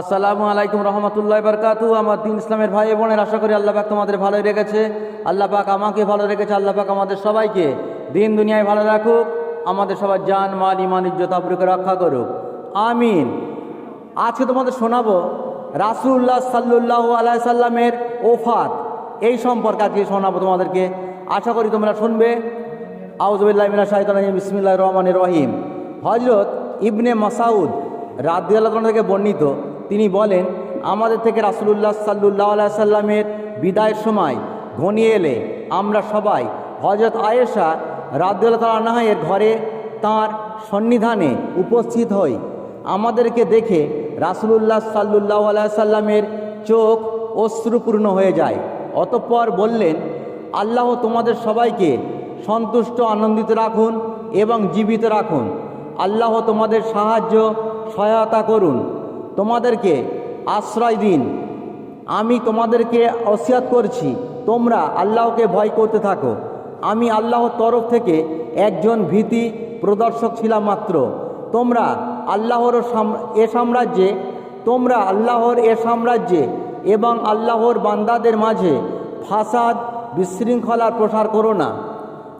আসসালামু আলাইকুম রহমতুল্লাহ বরকাতু। আমার দিন ইসলামের ভাই বোনের, আশা করি আল্লাহ পাক তোমাদের ভালোই রেখেছে। আল্লাহ পাক আমাকে ভালো রেখেছে, আল্লাহ পাক আমাদের সবাইকে। দিন দুনিয়ায় ভালো রাখুক, আমাদের সবার জান, মাল ইমান ইজ্জত আবরুকে রক্ষা করুক। আমিন। আজকে তোমাদের শোনাবো রাসুল্লাহ সাল্লুল্লাহ আলাই সাল্লামের ওফাত। এই সম্পর্কে আজকে শোনাবো তোমাদেরকে। আশা করি তোমরা শুনবে। আউজবিল্লাহ মিনা শাহিদ বিসমিল্লাহ রহমান রহিম। হজরত ইবনে মাসাউদ রাদিয়াল্লাহ থেকে বর্ণিত তিনি বলেন, আমাদের থেকে রাসুলুল্লাহ সাল্লুল্লাহ সাল্লামের বিদায়ের সময় ঘনিয়ে এলে আমরা সবাই হজরত আয়েশা রাদিয়াল্লাহ আনাহায়ের ঘরে তার সন্নিধানে উপস্থিত হই। আমাদেরকে দেখে রাসুলুল্লাহ সাল্লুল্লাহ সাল্লামের চোখ অশ্রুপূর্ণ হয়ে যায়। অতঃপর বললেন, আল্লাহ তোমাদের সবাইকে সন্তুষ্ট, আনন্দিত রাখুন এবং জীবিত রাখুন। আল্লাহ তোমাদের সাহায্য সহায়তা করুন। তোমাদেরকে আশ্রয় দিন। আমি তোমাদেরকে অসিয়াত করছি। তোমরা আল্লাহকে ভয় করতে থাকো। আমি আল্লাহর তরফ থেকে একজন ভীতি প্রদর্শক ছিলাম মাত্র। তোমরা আল্লাহর এ সাম্রাজ্যে, তোমরা আল্লাহর এ সাম্রাজ্যে এবং আল্লাহর বান্দাদের মাঝে ফাসাদ বিশৃঙ্খলার প্রসার করো না।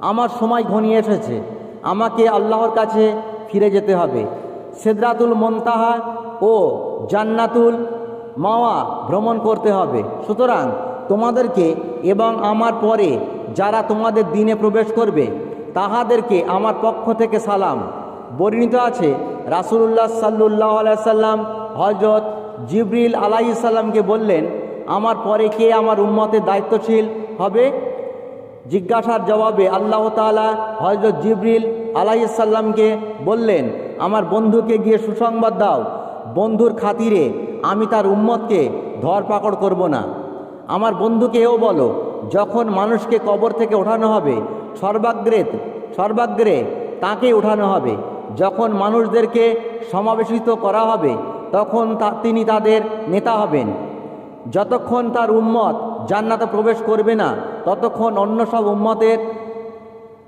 আমার সময় ঘনিয়ে এসেছে। আমাকে আল্লাহর কাছে ফিরে যেতে হবে। সেদরাতুল মন্তাহা ও জান্নাতুল মাওয়া ভ্রমণ করতে হবে। সুতরাং তোমাদেরকে এবং আমার পরে যারা তোমাদের দিনে প্রবেশ করবে, তাহাদেরকে আমার পক্ষ থেকে সালাম। বর্ণিত আছে, রাসুলুল্লাহ সাল্লুল্লাহ সাল্লাম হজরত জিবরিল আলাইসাল্লামকে বললেন, আমার পরে কে আমার উম্মতের দায়িত্বশীল হবে? জিজ্ঞাসার জবাবে আল্লাহ তাআলা হজরত জিবরিল আলাইসাল্লামকে বললেন, আমার বন্ধুকে গিয়ে সুসংবাদ দাও। বন্ধুর খাতিরে আমি তার উম্মতকে ধরপাকড় করব না। আমার বন্ধুকে এও বলো, যখন মানুষকে কবর থেকে ওঠানো হবে, সর্বাগ্রে সর্বাগ্রে তাকে ওঠানো হবে। যখন মানুষদেরকে সমাবেশিত করা হবে, তখন তিনি তাদের নেতা হবেন। যতক্ষণ তার উম্মত জান্নাতে প্রবেশ করবে না, ততক্ষণ অন্য সব উম্মতের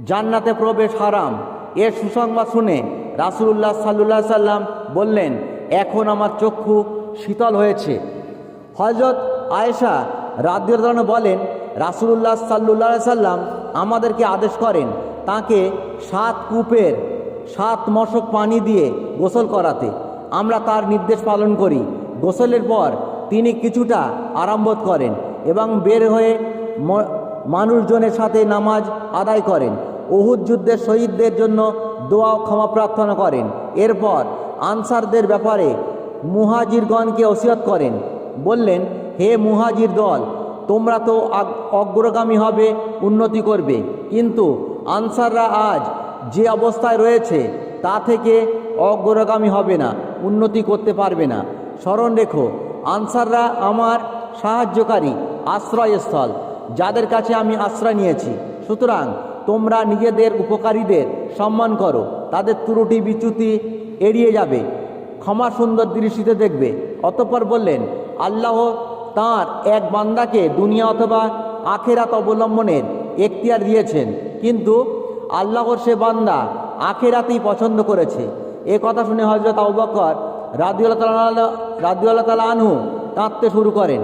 জান্নাতে প্রবেশ হারাম। এর সুসংবাদ শুনে রাসুল্লাহ সাল্লুল্লাহ সাল্লাম বললেন এখন আমার চক্ষু শীতল হয়েছে। হজরত আয়েশা আনহা বলেন, রাসুলুল্লাহ সাল্লুল্লাহ সাল্লাম আমাদেরকে আদেশ করেন তাকে সাত কূপের সাত মশক পানি দিয়ে গোসল করাতে। আমরা তার নির্দেশ পালন করি। গোসলের পর তিনি কিছুটা আরামবোধ করেন এবং বের হয়ে মানুষজনের সাথে নামাজ আদায় করেন। উহুদ যুদ্ধের শহীদদের জন্য দোয়া ক্ষমা প্রার্থনা করেন। এরপর আনসারদের ব্যাপারে মুহাজিরগণকে ওসিয়ত করেন। বললেন, হে মুহাজির দল, তোমরা তো অগ্রগামী হবে, উন্নতি করবে। কিন্তু আনসাররা আজ যে অবস্থায় রয়েছে, তা থেকে অগ্রগামী হবে না, উন্নতি করতে পারবে না। স্মরণ রেখো, আনসাররা আমার সাহায্যকারী আশ্রয়স্থল, যাদের কাছে আমি আশ্রয় নিয়েছি। সুতরাং তোমরা নিজেদের উপকারীদের সম্মান করো। তাদের ত্রুটি বিচ্যুতি এড়িয়ে যাবে। ক্ষমা সুন্দর দৃষ্টিতে দেখবে। অতঃপর বললেন, আল্লাহ তার এক বান্দাকে দুনিয়া অথবা আখেরাত অবলম্বনের এখতিয়ার দিয়েছেন। কিন্তু আল্লাহর সে বান্দা আখেরাতেই পছন্দ করেছে। এ কথা শুনে হজরত আবুবকর রাদিউল্লাহ তালা রাদিউল্লাহ তালা আনহু কাঁদতে শুরু করেন।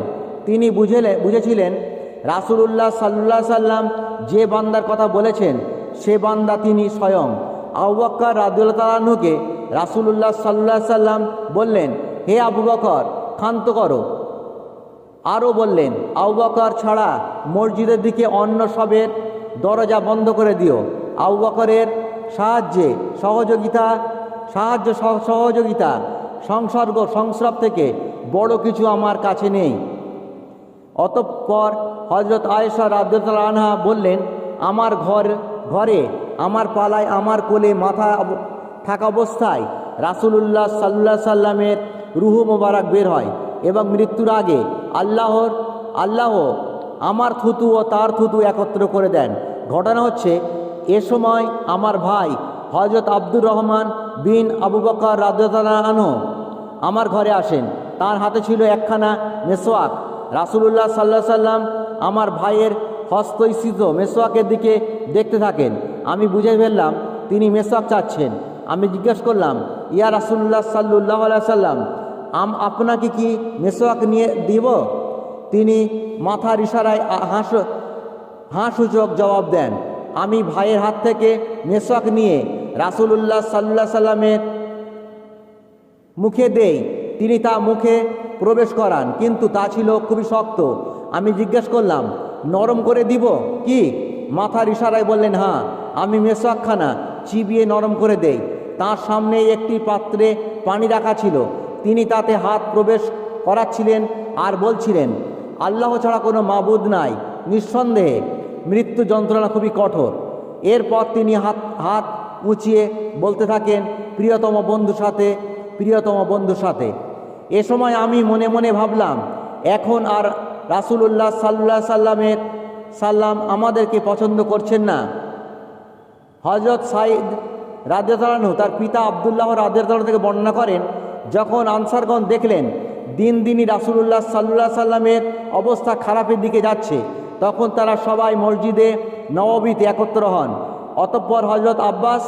তিনি বুঝেলে, বুঝেছিলেন, রাসুলুল্লাহ সাল্লাহ সাল্লাম যে বান্দার কথা বলেছেন, সে বান্দা তিনি স্বয়ং। আবুবকর রাদিউল্লাহ তালাহুকে রাসুলুল্লাহ সাল্লাহ সাল্লাম বললেন, হে আবু বকর, ক্ষান্ত করো। আরও বললেন, আবু বকর ছাড়া মসজিদের দিকে অন্য সবের দরজা বন্ধ করে দিও। আবু বকরের সাহায্যে সহযোগিতা, সাহায্য সহ- সহযোগিতা, সংসর্গ, সংস্রব থেকে বড় কিছু আমার কাছে নেই। অতঃপর হজরত আয়েশা রাদ্দাল আনহা বললেন, আমার ঘর, ঘরে, আমার পালায়, আমার কোলে মাথা থাকা অবস্থায় রাসুলুল্লাহ সাল্লাহ সাল্লামের রুহু মোবারক বের হয় এবং মৃত্যুর আগে আল্লাহর, আল্লাহ আমার থুতু ও তার থুতু একত্র করে দেন। ঘটনা হচ্ছে, এ সময় আমার ভাই হজরত আব্দুর রহমান বিন আবু বকর রাদ্দাল আমার ঘরে আসেন। তার হাতে ছিল একখানা মেসোয়াক। রাসুলুল্লাহ সাল্লাহ সাল্লাম আমার ভাইয়ের হস্তস্থিত মেসোয়াকের দিকে দেখতে থাকেন। আমি বুঝে ফেললাম, তিনি মেসোয়াক চাচ্ছেন। আমি জিজ্ঞেস করলাম, ইয়া রাসুল্লাহ সাল্লুল্লাহ সাল্লাম, আম আপনাকে কি মেসোয়াক নিয়ে দিব? তিনি মাথার ইশারায় হাস হাসূচক জবাব দেন, আমি ভাইয়ের হাত থেকে মেসোয়াক নিয়ে রাসূলুল্লাহ সাল্লাহ সাল্লামের মুখে দেই, তিনি তা মুখে প্রবেশ করান, কিন্তু তা ছিল খুবই শক্ত। আমি জিজ্ঞেস করলাম, নরম করে দিব কি? মাথার ইশারায় বললেন হ্যাঁ আমি মেসোয়াকখানা চিবিয়ে নরম করে দেই। তার সামনে একটি পাত্রে পানি রাখা ছিল। তিনি তাতে হাত প্রবেশ করাচ্ছিলেন আর বলছিলেন, আল্লাহ ছাড়া কোনো মাবুদ নাই। নিঃসন্দেহে মৃত্যু যন্ত্রণা খুবই কঠোর। এরপর তিনি হাত হাত উঁচিয়ে বলতে থাকেন, প্রিয়তম বন্ধুর সাথে, প্রিয়তম বন্ধুর সাথে। এ সময় আমি মনে মনে ভাবলাম, এখন আর রাসূলুল্লাহ সাল্লাহ সাল্লামের সাল্লাম আমাদেরকে পছন্দ করছেন না। হজরত সাইদ রাজ্যতালানু তার পিতা আবদুল্লাহ রাজ্যতালানু থেকে বর্ণনা করেন, যখন আনসারগণ দেখলেন দিন দিনই রাসূলুল্লাহ সাল্লাহ সাল্লামের অবস্থা খারাপের দিকে যাচ্ছে, তখন তারা সবাই মসজিদে নববীতে একত্র হন। অতঃপর হজরত আব্বাস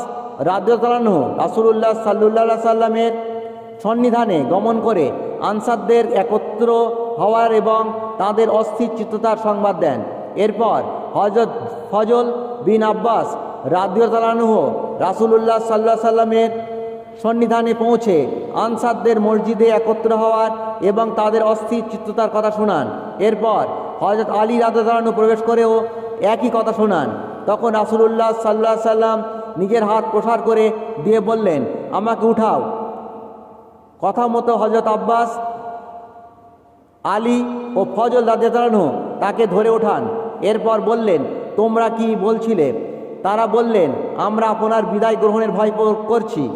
রাজ্যতালানু রাসূলুল্লাহ সাল্লাহ সাল্লামের সন্নিধানে গমন করে আনসারদের একত্র হওয়ার এবং তাদের অস্থির চিত্ততার সংবাদ দেন। এরপর হজরত ফজল বিন আব্বাস রাদিয়তালানুহ রাসূলুল্লাহ সাল্লাহ সাল্লামের সন্নিধানে পৌঁছে আনসারদের মসজিদে একত্র হওয়ার এবং তাদের অস্থির চিত্ততার কথা শোনান। এরপর হজরত আলী রাদানু প্রবেশ করেও একই কথা শোনান। তখন রাসূলুল্লাহ সাল্লাহ সাল্লাম নিজের হাত প্রসার করে দিয়ে বললেন, আমাকে উঠাও। কথা মতো হজরত আব্বাস, আলী ও ফজল রাজু তাকে ধরে ওঠান। এরপর বললেন, তোমরা কি বলছিলে? তারা বললেন, আমরা আপনার বিদায় গ্রহণের ভয় করছি।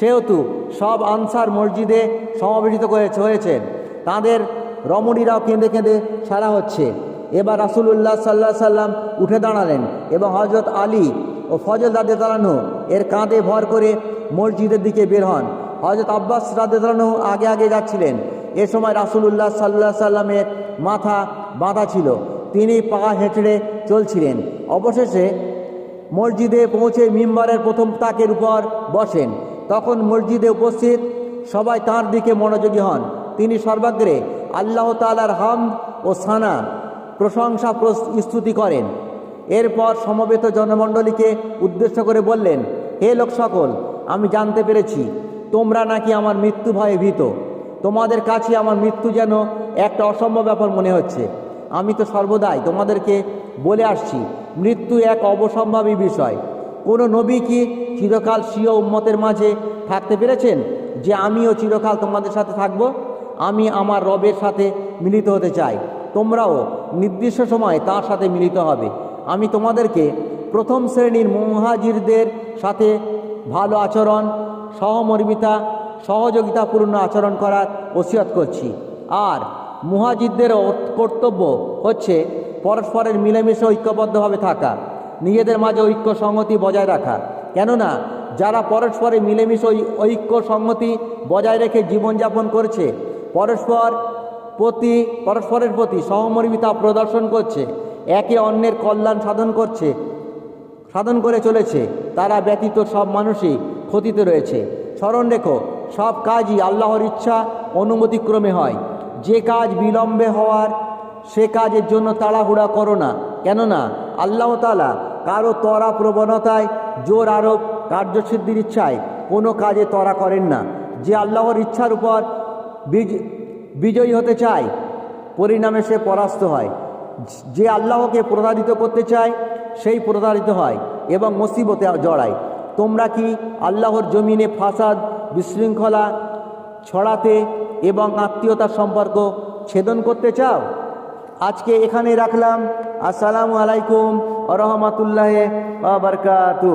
সেহেতু সব আনসার মসজিদে সমাবেশিত করেছে হয়েছেন। তাদের রমণীরাও কেঁদে কেঁদে সারা হচ্ছে। এবার রাসূলুল্লাহ সাল্লাহ সাল্লাম উঠে দাঁড়ালেন এবং হজরত আলী ও ফজল রাজে দাঁড়ানো এর কাঁধে ভর করে মসজিদের দিকে বের হন। হজরত আব্বাস রাদেদানু আগে আগে যাচ্ছিলেন। এ সময় রাসূলুল্লাহ সাল্লাহ সাল্লামের মাথা বাঁধা ছিল। তিনি পা হেঁচড়ে চলছিলেন। অবশেষে মসজিদে পৌঁছে মিম্বারের প্রথম তাকের উপর বসেন। তখন মসজিদে উপস্থিত সবাই তাঁর দিকে মনোযোগী হন। তিনি সর্বাগ্রে আল্লাহ তালার হাম ও সানা প্রশংসা স্তুতি করেন। এরপর সমবেত জনমণ্ডলীকে উদ্দেশ্য করে বললেন, হে লোক সকল, আমি জানতে পেরেছি, তোমরা নাকি আমার মৃত্যু ভয়ে ভীত। তোমাদের কাছে আমার মৃত্যু যেন একটা অসম্ভব ব্যাপার মনে হচ্ছে। আমি তো সর্বদাই তোমাদেরকে বলে আসছি, মৃত্যু এক অবসম্ভাবী বিষয়। কোনো নবী কি চিরকাল স্বীয় উম্মতের মাঝে থাকতে পেরেছেন যে আমিও চিরকাল তোমাদের সাথে থাকব? আমি আমার রবের সাথে মিলিত হতে চাই। তোমরাও নির্দিষ্ট সময় তার সাথে মিলিত হবে। আমি তোমাদেরকে প্রথম শ্রেণির মুহাজিরদের সাথে ভালো আচরণ, সহমর্মিতা, সহযোগিতাপূর্ণ আচরণ করার ওসিয়ত করছি। আর মুহাজিদদেরও কর্তব্য হচ্ছে পরস্পরের মিলেমিশে ঐক্যবদ্ধভাবে থাকা, নিজেদের মাঝে ঐক্য সংহতি বজায় রাখা। কেননা, যারা পরস্পরে মিলেমিশে ঐক্য সংহতি বজায় রেখে জীবনযাপন করছে, পরস্পর প্রতি পরস্পরের প্রতি সহমর্মিতা প্রদর্শন করছে, একে অন্যের কল্যাণ সাধন করছে, সাধন করে চলেছে, তারা ব্যতীত সব মানুষই ক্ষতিতে রয়েছে। স্মরণ রেখো, সব কাজই আল্লাহর ইচ্ছা, অনুমতিক্রমে হয়। যে কাজ বিলম্বে হওয়ার সে কাজের জন্য তাড়াহুড়া করো না। কেননা আল্লাহ তালা কারও তরা প্রবণতায়, জোর আরোপ, কার্যসিদ্ধির ইচ্ছায় কোনো কাজে তরা করেন না। যে আল্লাহর ইচ্ছার উপর বিজ- বিজয়ী হতে চায়, পরিণামে সে পরাস্ত হয়। যে আল্লাহকে প্রতারিত করতে চায়, সেই প্রতারিত হয় এবং মুসিবতে জড়ায়। তোমরা কি আল্লাহর জমিনে ফাসাদ, বিশৃঙ্খলা ছড়াতে এবং আত্মীয়তার সম্পর্ক ছেদন করতে চাও? আজকে এখানে রাখলাম। আসসালামু আলাইকুম রহমতুল্লাহ বারকাতু